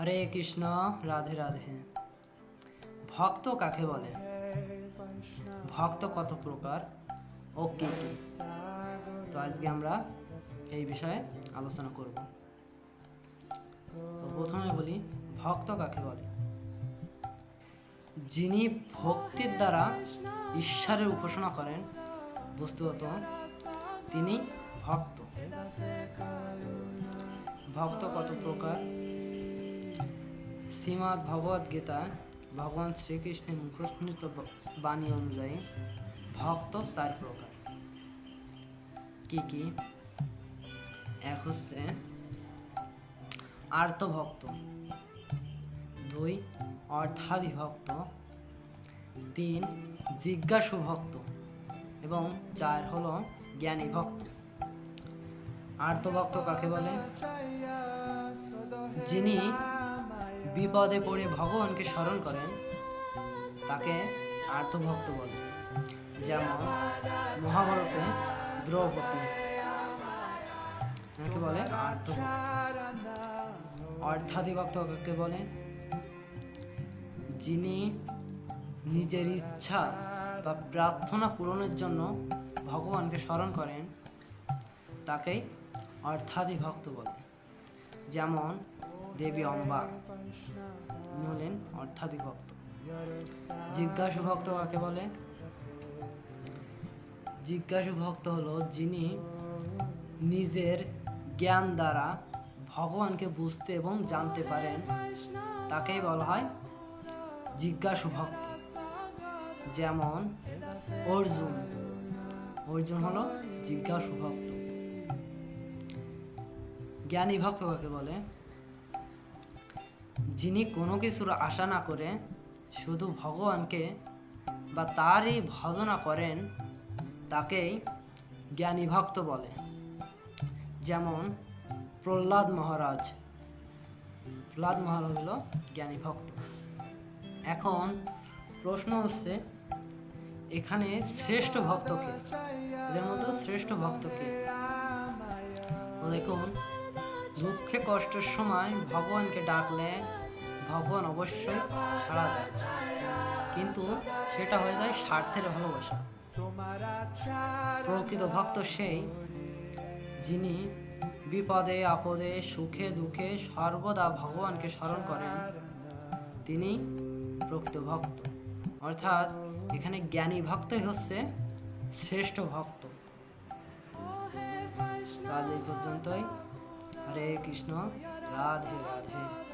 হরে কৃষ্ণ, রাধে রাধে। ভক্ত কাকে বলে? ভক্ত কত প্রকার ও কি কি? তো আজকে আমরা এই বিষয়ে আলোচনা করব। প্রথমে বলি, ভক্ত কাকে বলে? যিনি ভক্তির দ্বারা ঈশ্বরের উপাসনা করেন বস্তুগত তিনি ভক্ত। ভক্ত কত প্রকার শ্রীমৎ ভগবদ গীতা ভগবান শ্রীকৃষ্ণের মুখস্মৃত ব- বাণী অনুযায়ী ভক্ত চার প্রকার। কি কি? এক হচ্ছে আর্তভক্ত। দুই অর্ধাধি ভক্ত তিন জিজ্ঞাসু ভক্ত এবং চার হলো জ্ঞানী ভক্ত আর্তভক্ত কাকে বলে? যিনি বিপদে পড়ে ভগবানকে স্মরণ করেন, তাকে আর্তভক্ত বলে। যেমন মহাভারতে দ্রৌপদী এনাকে বলে অর্ধাধিভক্ত কাকে বলে? যিনি নিজের ইচ্ছা বা প্রার্থনা পূরণের জন্য ভগবানকে স্মরণ করেন, তাকেই অর্থাধিভক্ত বলে। যেমন দেবী অম্বা ইনি হলেন অর্থাধিভক্ত জিজ্ঞাসু ভক্ত কাকে বলে? জিজ্ঞাসু ভক্ত হলো যিনি নিজের জ্ঞান দ্বারা ভগবানকে বুঝতে এবং জানতে পারেন। তাকেই বলা হয় জিজ্ঞাসু ভক্ত। যেমন অর্জুন। অর্জুন হলো জিজ্ঞাসু ভক্ত। জ্ঞানী ভক্ত কাকে বলে? যিনি কোনো কিছুর আশা না করে শুধু ভগবানকে বা তারই ভজনা করেন, তাকেই জ্ঞানী ভক্ত বলে। যেমন প্রহ্লাদ মহারাজ। প্রহ্লাদ মহারাজ হলো জ্ঞানী ভক্ত। এখন প্রশ্ন হচ্ছে, এখানে শ্রেষ্ঠ ভক্তকে এদের মধ্যে শ্রেষ্ঠ ভক্তকে দেখুন, দুঃখে কষ্টের সময় ভগবানকে ডাকলে ভগবান অবশ্যই সাড়া দেয়। কিন্তু সেটা হয়ে যায় স্বার্থের ভালোবাসা। প্রকৃত ভক্ত সেই যিনি বিপদে, আপদে, সুখে, দুঃখে সর্বদা ভগবানকে স্মরণ করেন, তিনি প্রকৃত ভক্ত। অর্থাৎ এখানে জ্ঞানী ভক্তই হচ্ছে শ্রেষ্ঠ ভক্ত। আজ এই পর্যন্তই। হরে কৃষ্ণ, রাধে রাধে।